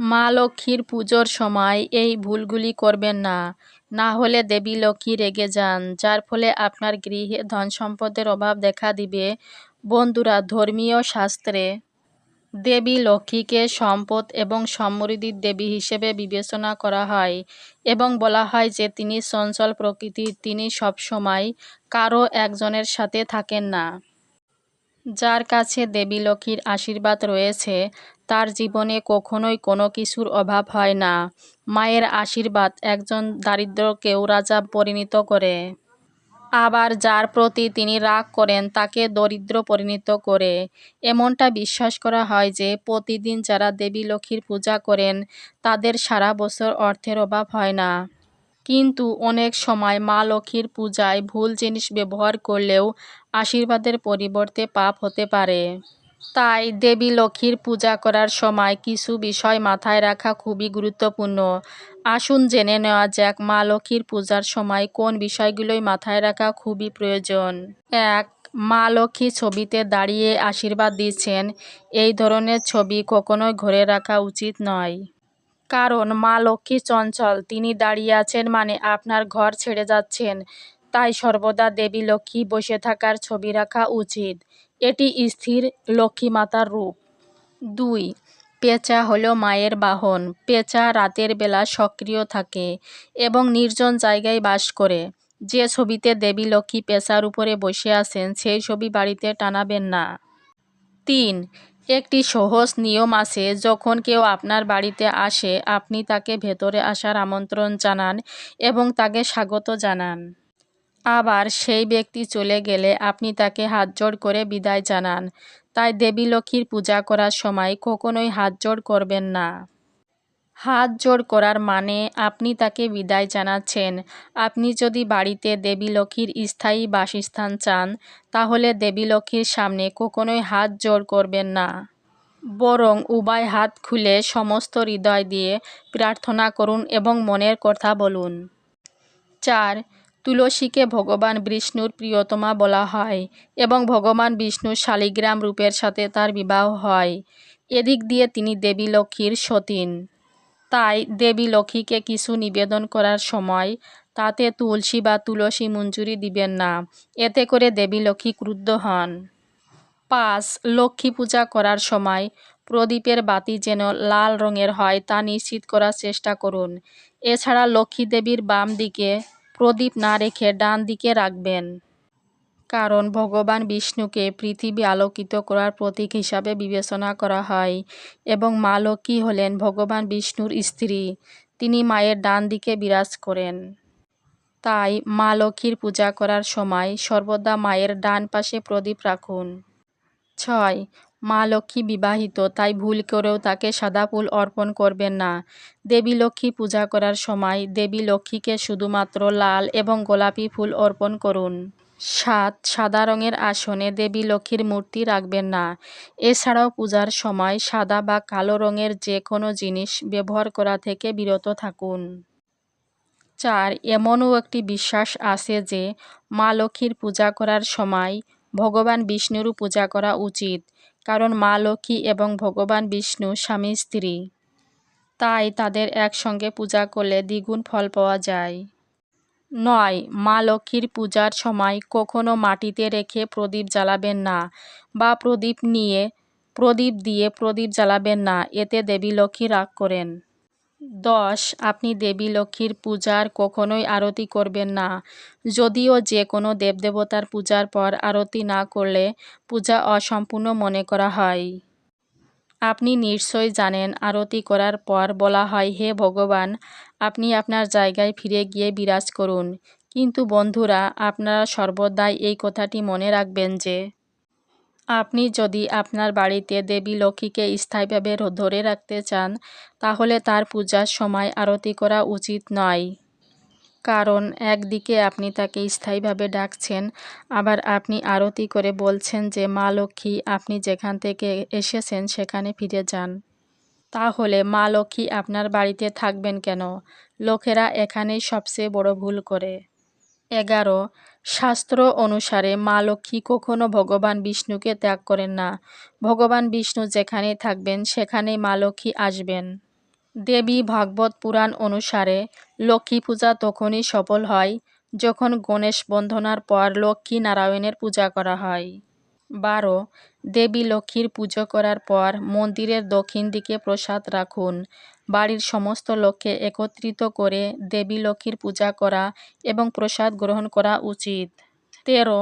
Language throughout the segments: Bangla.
মা লক্ষ্মীর পুজোর সময় এই ভুলগুলি করবেন না। না হলে দেবী লক্ষ্মী রেগে যান, যার ফলে আপনার গৃহে ধন সম্পদের অভাব দেখা দিবে। বন্ধুরা, ধর্মীয় শাস্ত্রে দেবী লক্ষ্মীকে সম্পদ এবং সমৃদ্ধির দেবী হিসেবে বিবেচনা করা হয় এবং বলা হয় যে তিনি চঞ্চল প্রকৃতির তিনি সবসময় কারও একজনের সাথে থাকেন না। যার কাছে দেবী লক্ষ্মীর আশীর্বাদ রয়েছে তার জীবনে কখনোই কোনো কিছুর অভাব হয় না। মায়ের আশীর্বাদ একজন দারিদ্রকেও রাজা পরিণত করে। আবার যার প্রতি তিনি রাগ করেন, তাকে দরিদ্র পরিণত করে। এমনটা বিশ্বাস করা হয় যে, প্রতিদিন যারা দেবী লক্ষ্মীর পূজা করেন, তাদের সারা বছর অর্থের অভাব হয় না। কিন্তু অনেক সময় মা লক্ষ্মীর পূজায় ভুল জিনিস ব্যবহার করলেও আশীর্বাদের পরিবর্তে পাপ হতে পারে। তাই দেবী লক্ষ্মীর পূজা করার সময় কিছু বিষয় মাথায় রাখা খুবই গুরুত্বপূর্ণ। আসুন জেনে নেওয়া যাক মা লক্ষ্মীর পূজার সময় কোন বিষয়গুলোই মাথায় রাখা খুবই প্রয়োজন। এক, মা লক্ষ্মী ছবিতে দাঁড়িয়ে আশীর্বাদ দিচ্ছেন। এই ধরনের ছবি কখনোই ঘরে রাখা উচিত নয়। কারণ মা লক্ষ্মী চঞ্চল, তিনি দাঁড়িয়ে আছেন মানে আপনার ঘর ছেড়ে যাচ্ছেন। তাই সর্বদা দেবী লক্ষ্মী বসে থাকার ছবি রাখা উচিত। এটি স্থির লক্ষ্মী মাতার রূপ। দুই, পেঁচা হল মায়ের বাহন। পেঁচা রাতের বেলা সক্রিয় থাকে এবং নির্জন জায়গায় বাস করে। যে ছবিতে দেবী লক্ষ্মী পেঁচার উপরে বসে আছেন, সেই ছবি বাড়িতে টানাবেন না। তিন, একটি সহজ নিয়ম আছে, যখন কেউ আপনার বাড়িতে আসে, আপনি তাকে ভেতরে আসার আমন্ত্রণ জানান এবং তাকে স্বাগত জানান। আবার সেই ব্যক্তি চলে গেলে আপনি তাকে হাত জোড় করে বিদায় জানান। তাই দেবী লক্ষ্মীর পূজা করার সময় কখনোই হাত জোড় করবেন না। হাত জোড় করার মানে আপনি তাকে বিদায় জানাচ্ছেন। আপনি যদি বাড়িতে দেবী লক্ষ্মীর স্থায়ী বাসস্থান চান, তাহলে দেবী লক্ষ্মীর সামনে কখনোই হাত জোড় করবেন না। বরং উভয় হাত খুলে সমস্ত হৃদয় দিয়ে প্রার্থনা করুন এবং মনের কথা বলুন। চার তুলসীকে ভগবান বিষ্ণুর প্রিয়তমা বলা হয় এবং ভগবান বিষ্ণুর শালিগ্রাম রূপের সাথে তার বিবাহ হয়। এদিক দিয়ে তিনি দেবী লক্ষ্মীর সতীন। তাই দেবী লক্ষ্মীকে কিছু নিবেদন করার সময় তাতে তুলসী বা তুলসী মঞ্জুরি দিবেন না। এতে করে দেবী লক্ষ্মী ক্রুদ্ধ হন। পাঁচ, লক্ষ্মী পূজা করার সময় প্রদীপের বাতি যেন লাল রঙের হয় তা নিশ্চিত করার চেষ্টা করুন। এছাড়া লক্ষ্মী দেবীর বাম দিকে প্রদীপ না রেখে ডান দিকে রাখবেন। কারণ ভগবান বিষ্ণুকে পৃথিবী আলোকিত করার প্রতীক হিসাবে বিবেচনা করা হয় এবং মা লক্ষ্মী হলেন ভগবান বিষ্ণুর স্ত্রী। তিনি মায়ের ডান দিকে বিরাজ করেন। তাই মা লক্ষ্মীর পূজা করার সময় সর্বদা মায়ের ডান পাশে প্রদীপ রাখুন। ছয়। মা লক্ষ্মী বিবাহিত, তাই ভুল করেও তাকে সাদা ফুল অর্পণ করবেন না। দেবী লক্ষ্মী পূজা করার সময় দেবী লক্ষ্মীকে শুধুমাত্র লাল এবং গোলাপি ফুল অর্পণ করুন। সাত। সাদা রঙের আসনে দেবী লক্ষ্মীর মূর্তি রাখবেন না। এছাড়াও পূজার সময় সাদা বা কালো রঙের যে কোনো জিনিস ব্যবহার করা থেকে বিরত থাকুন। চার। এমনও একটি বিশ্বাস আছে যে মা লক্ষ্মীর পূজা করার সময় ভগবান বিষ্ণুরও পূজা করা উচিত, কারণ মা লক্ষ্মী এবং ভগবান বিষ্ণু স্বামী স্ত্রী। তাই তাদের একসঙ্গে পূজা করলে দ্বিগুণ ফল পাওয়া যায়। নয়, মা লক্ষ্মীর পূজার সময় কখনো মাটিতে রেখে প্রদীপ জ্বালাবেন না বা প্রদীপ নিয়ে, প্রদীপ দিয়ে প্রদীপ জ্বালাবেন না, এতে দেবী লক্ষ্মী রাগ করেন। দশ, আপনি দেবী লক্ষ্মীর পূজার কখনোই আরতি করবেন না। যদিও যে কোনো দেবদেবতার পূজার পর আরতি না করলে পূজা অসম্পূর্ণ মনে করা হয়। আপনি নিশ্চয় জানেন, আরতি করার পর বলা হয়, হে ভগবান, আপনি আপনার জায়গায় ফিরে গিয়ে বিরাজ করুন। কিন্তু বন্ধুরা, আপনারা সর্বদাই এই কথাটি মনে রাখবেন যে আপনি যদি আপনার বাড়িতে দেবী লক্ষ্মীকে স্থায়ীভাবে ধরে রাখতে চান, তাহলে তার পূজার সময় আরতি করা উচিত নয়। কারণ, একদিকে আপনি তাকে স্থায়ীভাবে ডাকছেন, আবার আপনি আরতি করে বলছেন যে, মা লক্ষ্মী, আপনি যেখান থেকে এসেছেন সেখানে ফিরে যান। তাহলে মা লক্ষ্মী আপনার বাড়িতে থাকবেন কেন? লোকেরা এখানেই সবচেয়ে বড় ভুল করে। এগারো। শাস্ত্র অনুসারে মা লক্ষ্মী কখনো ভগবান বিষ্ণুকে ত্যাগ করেন না। ভগবান বিষ্ণু যেখানে থাকবেন, সেখানেই মা লক্ষ্মী আসবেন। দেবী ভাগবত পুরাণ অনুসারে লক্ষ্মী পূজা তখনই সফল হয় যখন গণেশ বন্ধনার পর লক্ষ্মী নারায়ণের পূজা করা হয়। বারো। দেবী লক্ষ্মীর পুজো করার পর মন্দিরের দক্ষিণ দিকে প্রসাদ রাখুন। বাড়ির সমস্ত লোককে একত্রিত করে দেবী লক্ষ্মীর পূজা করা এবং প্রসাদ গ্রহণ করা উচিত। তেরো,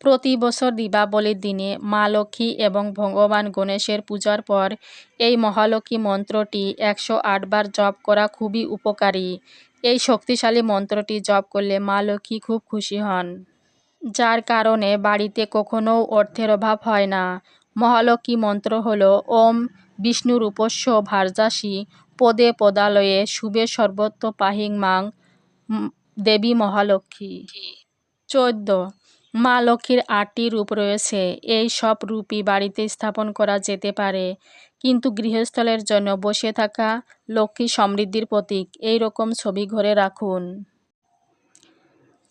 প্রতি বছর দীপাবলির দিনে মা লক্ষ্মী এবং ভগবান গণেশের পূজার পর এই মহালক্ষ্মী মন্ত্রটি একশো আটবার জপ করা খুবই উপকারী। এই শক্তিশালী মন্ত্রটি জপ করলে মা লক্ষ্মী খুব খুশি হন। যার কারণে বাড়িতে কখনও অর্থের অভাব হয় না। মহালক্ষ্মী মন্ত্র হল, ওম বিষ্ণুরূপস্য ভার্যাসী পদে পদালয়ে শুভে সর্বত্র পাহিং মাং দেবী মহালক্ষ্মী। চোদ্দ। মা লক্ষ্মীর আটটি রূপ রয়েছে। এই সব রূপই বাড়িতে স্থাপন করা যেতে পারে। কিন্তু গৃহস্থলের জন্য বসে থাকা লক্ষ্মী সমৃদ্ধির প্রতীক। এই রকম ছবি ঘরে রাখুন।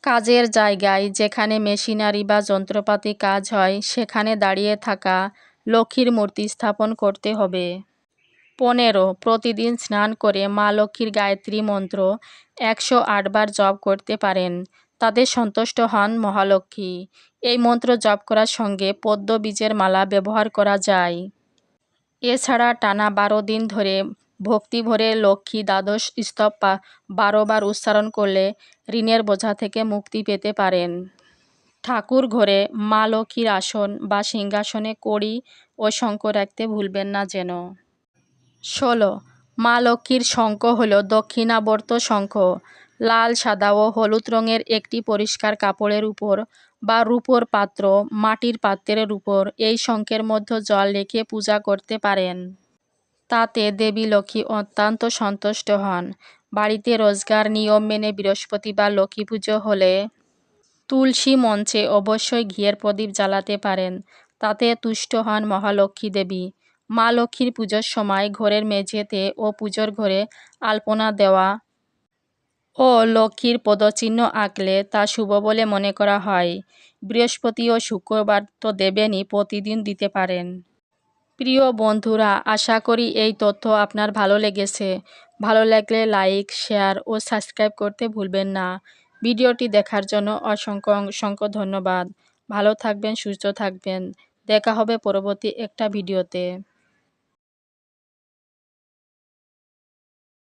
কাজের জায়গায় যেখানে মেশিনারি বা যন্ত্রপাতি কাজ হয়, সেখানে দাঁড়িয়ে থাকা লক্ষ্মীর মূর্তি স্থাপন করতে হবে। পনেরো। প্রতিদিন স্নান করে মা লক্ষ্মীর গায়ত্রী মন্ত্র একশো আটবার জপ করতে পারেন। তাদের সন্তুষ্ট হন মহালক্ষ্মী। এই মন্ত্র জপ করার সঙ্গে পদ্ম বীজের মালা ব্যবহার করা যায়। এছাড়া টানা বারো দিন ধরে ভক্তি ভরে লক্ষ্মী দ্বাদশ স্তব বারোবার উচ্চারণ করলে ঋণের বোঝা থেকে মুক্তি পেতে পারেন। ঠাকুর ঘরে মা লক্ষ্মীর আসন বা সিংহাসনে কড়ি ও শঙ্খ রাখতে ভুলবেন না যেন। ষোলো, মা লক্ষ্মীর শঙ্খ হল দক্ষিণাবর্ত শঙ্খ। লাল, সাদা ও হলুদ রঙের একটি পরিষ্কার কাপড়ের উপর বা রূপোর পাত্র, মাটির পাত্রের উপর এই শঙ্খের মধ্যে জল রেখে পূজা করতে পারেন। তাতে দেবী লক্ষ্মী অত্যন্ত সন্তুষ্ট হন। বাড়িতে রোজগার নিয়ম মেনে বৃহস্পতিবার লক্ষ্মী পুজো হলে তুলসী মঞ্চে অবশ্যই ঘিয়ের প্রদীপ জ্বালাতে পারেন। তাতে তুষ্ট হন মহালক্ষ্মী দেবী। মা লক্ষ্মীর পুজোর সময় ঘরের মেঝেতে ও পুজোর ঘরে আলপনা দেওয়া ও লক্ষ্মীর পদচিহ্ন আঁকলে তা শুভ বলে মনে করা হয়। বৃহস্পতি ও শুক্রবার তো দেবেনই প্রতিদিন দিতে পারেন। প্রিয় বন্ধুরা, আশা করি এই তথ্য আপনার ভালো লেগেছে। ভালো লাগলে লাইক, শেয়ার ও সাবস্ক্রাইব করতে ভুলবেন না। ভিডিওটি দেখার জন্য অসংখ্য অসংখ্য ধন্যবাদ। ভালো থাকবেন, সুস্থ থাকবেন। দেখা হবে পরবর্তী একটা ভিডিওতে।